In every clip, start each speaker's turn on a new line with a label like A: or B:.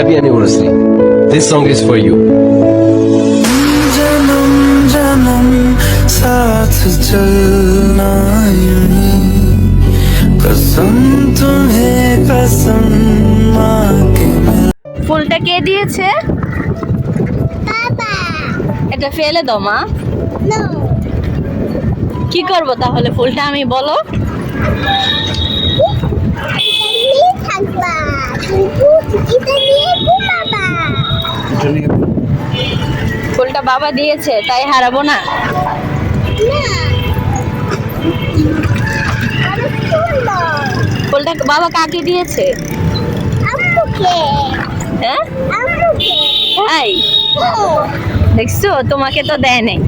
A: Happy anniversary. This song is for you.
B: जन्म जन्म साथ चलना यूं कसम तुम्हें कसम माँ के मिला
C: ফুলটা কে দিয়েছে এটা ফেলে দাও মা কি করব তাহলে ফুলটা আমি বলো ফুলটা বাবা দিয়েছে তাই হারাবো না? ফুলটা বাবা কাকে দিয়েছে? হ্যাঁ? তাই? দেখছ? তোমাকে তো দেয় নাই।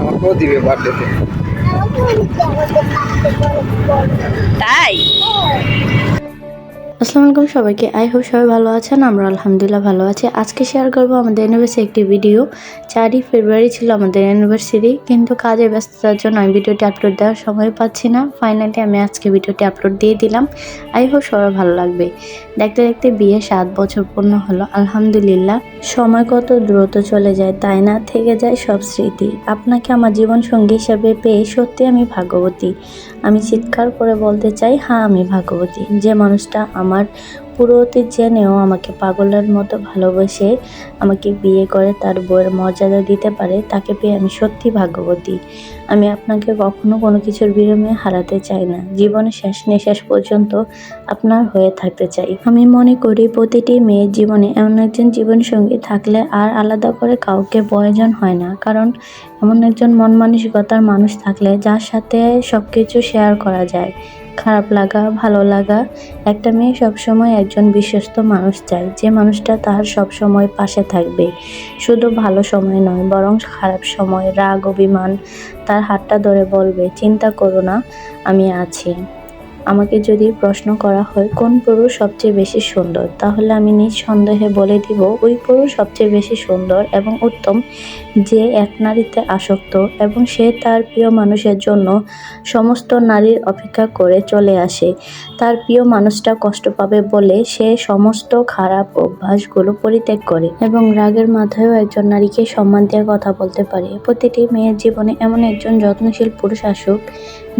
B: আমাকেও দিবে বার্থডেতে
C: তাই?
D: আসসালামু আলাইকুম সবাইকে। আই হোপ সবাই ভালো আছেন, আমরা আলহামদুলিল্লাহ ভালো আছি। আজকে শেয়ার করব আমাদের ইউনিভার্সিটি একটি ভিডিও চারই ফেব্রুয়ারি ছিল আমাদের ইউনিভার্সিটি কিন্তু কাজে ব্যস্ততার জন্য আমি ভিডিওটি আপলোড দেওয়ার সময় পাচ্ছি না। ফাইনালি আমি আজকে ভিডিওটি আপলোড দিয়ে দিলাম। আই হোপ সবাই ভালো লাগবে। দেখতে দেখতে বিয়ে সাত বছর পূর্ণ হলো, আলহামদুলিল্লাহ। সময় কত দ্রুত চলে যায়, তাই না? থেকে যায় সব স্মৃতি। আপনাকে আমার জীবন সঙ্গী হিসাবে পেয়ে সত্যি আমি ভাগ্যবতী। আমি চিৎকার করে বলতে চাই হ্যাঁ আমি ভাগ্যবতী। যে মানুষটা আমার পুরো অতীত জেনেও আমাকে পাগলের মতো ভালোবেসে আমাকে বিয়ে করে তার বইয়ের মর্যাদা দিতে পারে, তাকে পেয়ে আমি সত্যি ভাগ্যবতী। আমি আপনাকে কখনো কোনো কিছুর বিনিময়ে হারাতে চাই না। জীবনের শেষ নিঃশ্বাস পর্যন্ত আপনার হয়ে থাকতে চাই। আমি মনে করি প্রতিটি মেয়ের জীবনে এমন একজন জীবনসঙ্গী থাকলে আর আলাদা করে কাউকে প্রয়োজন হয় না। কারণ এমন একজন মন মানসিকতার মানুষ থাকলে যার সাথে সব কিছু শেয়ার করা যায় খারাপ লাগা, ভালো লাগা। একটা মেয়ে সবসময় একজন বিশ্বস্ত মানুষ চায়। যে মানুষটা তার সবসময় পাশে থাকবে। শুধু ভালো সময় নয়, বরং খারাপ সময়, রাগ, অভিমান, তার হাতটা ধরে বলবে, চিন্তা করো না, আমি আছি। আমাকে যদি প্রশ্ন করা হয়, কোন পুরুষ সবচেয়ে বেশি সুন্দর? তাহলে আমি নিজ সন্দেহে বলে দিব, ওই পুরুষ সবচেয়ে বেশি সুন্দর এবং উত্তম, যে এক নারীতে আসক্ত এবং সে তার প্রিয় মানুষের জন্য সমস্ত নারীর অপেক্ষা করে চলে আসে। তার প্রিয় মানুষটা কষ্ট পাবে বলে সে সমস্ত খারাপ অভ্যাসগুলো পরিত্যাগ করে এবং রাগের মাথায়ও একজন নারীকে সম্মান দিয়ে কথা বলতে পারে। প্রতিটি মেয়ের জীবনে এমন একজন যত্নশীল পুরুষ আসুক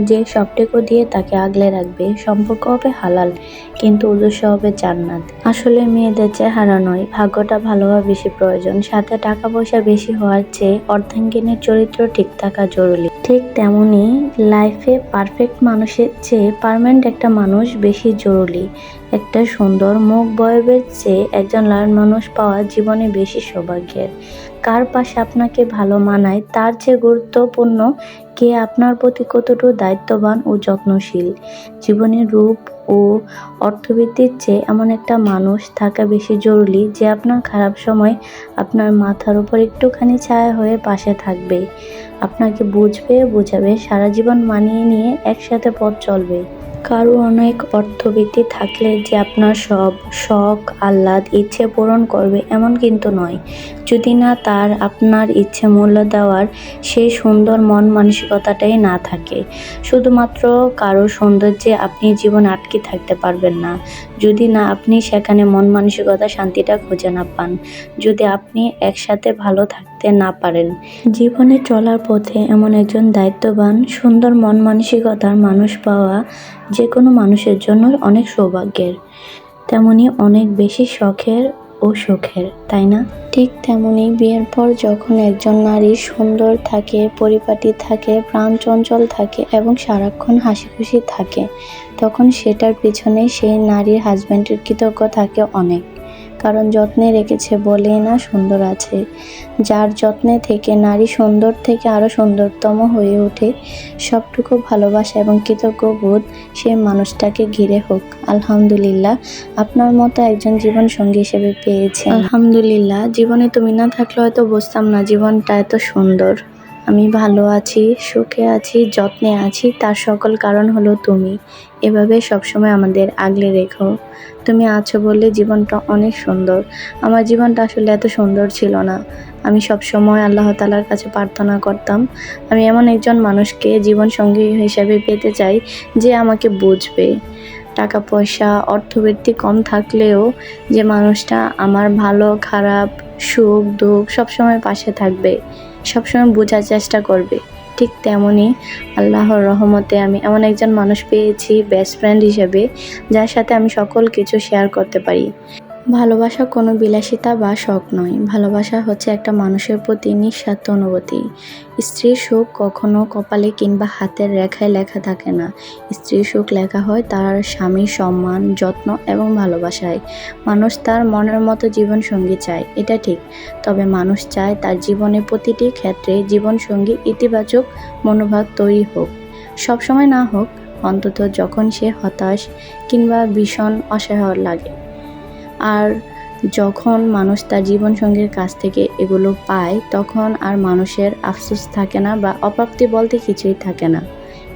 D: যে সবটুকু দিয়ে তাকে আগলে রাখবে, সম্পর্ক হবে হালাল, কিন্তু উদ্দেশ্য হবে জান্নাত। আসলে মেয়েদের চেহারা নয়, ভাগ্যটা ভালো হওয়া বেশি প্রয়োজন। সাথে টাকা পয়সা বেশি হওয়ার চেয়ে অর্ধাঙ্গিনীর চরিত্র ঠিক থাকা জরুরি। ঠিক তেমনি লাইফে পারফেক্ট মানুষের চেয়ে পারমানেন্ট একটা মানুষ বেশি জরুরি। একটা সুন্দর মুখ বয়বের চেয়ে একজন লাল মানুষ পাওয়া জীবনে বেশি সৌভাগ্যের। কার পাশে আপনাকে ভালো মানায়, তার চেয়ে গুরুত্বপূর্ণ কে আপনার প্রতি কতটুকু দায়িত্ববান ও যত্নশীল? জীবনের রূপ ও অর্থবৃদ্ধির চেয়ে এমন একটা মানুষ থাকা বেশি জরুরি যে আপনার খারাপ সময় আপনার মাথার উপর একটুখানি ছায়া হয়ে পাশে থাকবে। আপনাকে বুঝবে, বোঝাবে, সারা জীবন মানিয়ে নিয়ে একসাথে পথ চলবে। কারও অনেক অর্থবৃদ্ধি থাকলে যে আপনার সব শখ, আহ্লাদ, ইচ্ছে পূরণ করবে এমন কিন্তু নয়। যদি না তার আপনার ইচ্ছে মূল্য দেওয়ার সেই সুন্দর মন মানসিকতাটাই না থাকে, শুধুমাত্র কারও সৌন্দর্যে আপনি জীবন আটকে থাকতে পারবেন না। যদি না আপনি সেখানে মন মানসিকতা, শান্তিটা খুঁজে না পান, যদি আপনি একসাথে ভালো থাকতে না পারেন। জীবনে চলার পথে এমন একজন দায়িত্ববান সুন্দর মন মানসিকতার মানুষ পাওয়া যে কোনো মানুষের জন্য অনেক সৌভাগ্যের। তেমনি অনেক বেশি শখের ও সুখের তাই না? ঠিক তেমনি বিয়ের পর যখন একজন নারী সুন্দর থাকে পরিপাটি থাকে প্রাণ চঞ্চল থাকে এবং সারাক্ষণ হাসি খুশি থাকে তখন সেটার পিছনে সেই নারীর হাজব্যান্ডের কৃতজ্ঞ থাকে অনেক। কারণ যত্নে রেখেছে বলেই না সুন্দর আছে। যার যত্নে থেকে নারী সুন্দর থেকে আরও সুন্দরতম হয়ে ওঠে, সবটুকু ভালোবাসা এবং কৃতজ্ঞ বোধ সে মানুষটাকে ঘিরে হোক। আলহামদুলিল্লাহ, আপনার মতো একজন জীবন সঙ্গী হিসেবে পেয়েছে আলহামদুলিল্লাহ, জীবনে তুমি না থাকলে হয়তো বুঝতাম না জীবনটা এত সুন্দর। আমি ভালো আছি, সুখে আছি, যত্নে আছি, তার সকল কারণ হলো তুমি। এভাবে সবসময় আমাদের আগলে রেখো। তুমি আছো বলে জীবনটা অনেক সুন্দর। আমার জীবনটা আসলে এত সুন্দর ছিল না। আমি সব সময় আল্লাহ তালার কাছে প্রার্থনা করতাম। আমি এমন একজন মানুষকে জীবন সঙ্গী হিসেবে পেতে চাই যে আমাকে বুঝবে। টাকা পয়সা, অর্থবৃত্তি কম থাকলেও যে মানুষটা আমার ভালো, খারাপ, সুখ, দুঃখ সবসময় পাশে থাকবে। সবসময় বোঝার চেষ্টা করবে। ঠিক তেমনই আল্লাহর রহমতে আমি এমন একজন মানুষ পেয়েছি বেস্ট ফ্রেন্ড হিসেবে, যার সাথে আমি সকল কিছু শেয়ার করতে পারি। ভালোবাসা কোনো বিলাসিতা বা শখ নয়। ভালোবাসা হচ্ছে একটা মানুষের প্রতি নিঃস্বার্থ অনুভূতি। স্ত্রীর সুখ কখনো কপালে কিংবা হাতের রেখায় লেখা থাকে না। স্ত্রীর সুখ লেখা হয় তার স্বামীর সম্মান, যত্ন এবং ভালোবাসায়। মানুষ তার মনের মতো জীবনসঙ্গী চায়, এটা ঠিক। তবে মানুষ চায় তার জীবনের প্রতিটি ক্ষেত্রে জীবনসঙ্গী ইতিবাচক মনোভাব তৈরি হোক। সবসময় না হোক, অন্তত যখন সে হতাশ কিংবা ভীষণ অসহায় লাগে। আর যখন মানুষ তার জীবনসঙ্গীর কাছ থেকে এগুলো পায়, তখন আর মানুষের আফসোস থাকে না বা অপ্রাপ্তি বলতে কিছুই থাকে না।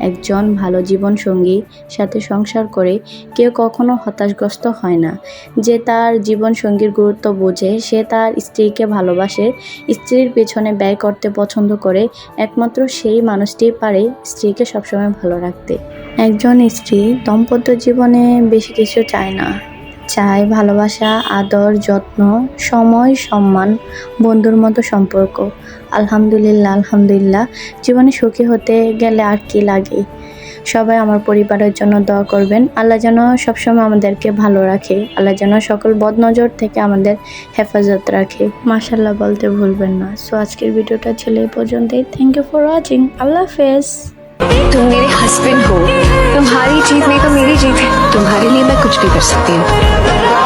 D: একজন ভালো জীবনসঙ্গী সাথে সংসার করে কেউ কখনো হতাশগ্রস্ত হয় না। যে তার জীবনসঙ্গীর গুরুত্ব বোঝে, সে তার স্ত্রীকে ভালোবাসে, স্ত্রীর পেছনে ব্যয় করতে পছন্দ করে, একমাত্র সেই মানুষটি পারে স্ত্রীকে সবসময় ভালো রাখতে। একজন স্ত্রী দাম্পত্য জীবনে বেশি কিছু চায় না। চায় ভালোবাসা, আদর, যত্ন, সময়, সম্মান, বন্ধুর মতো সম্পর্ক। আলহামদুলিল্লাহ আলহামদুলিল্লাহ। জীবনে সুখী হতে গেলে আর কি লাগে? সবাই আমার পরিবারের জন্য দোয়া করবেন। আল্লাহ যেন সবসময় আমাদেরকে ভালো রাখে। আল্লাহ যেন সকল বদনজর থেকে আমাদের হেফাজত রাখে। মাসাল্লাহ বলতে ভুলবেন না। সো আজকের ভিডিওটা ছিল এই পর্যন্তই। থ্যাংক ইউ ফর ওয়াচিং আল্লাহ হাফেজ।
E: हस्बैंड हो, तुम्हारी जीत नहीं तो मेरी जीत है। तुम्हारे लिए मैं कुछ भी कर सकती हूँ।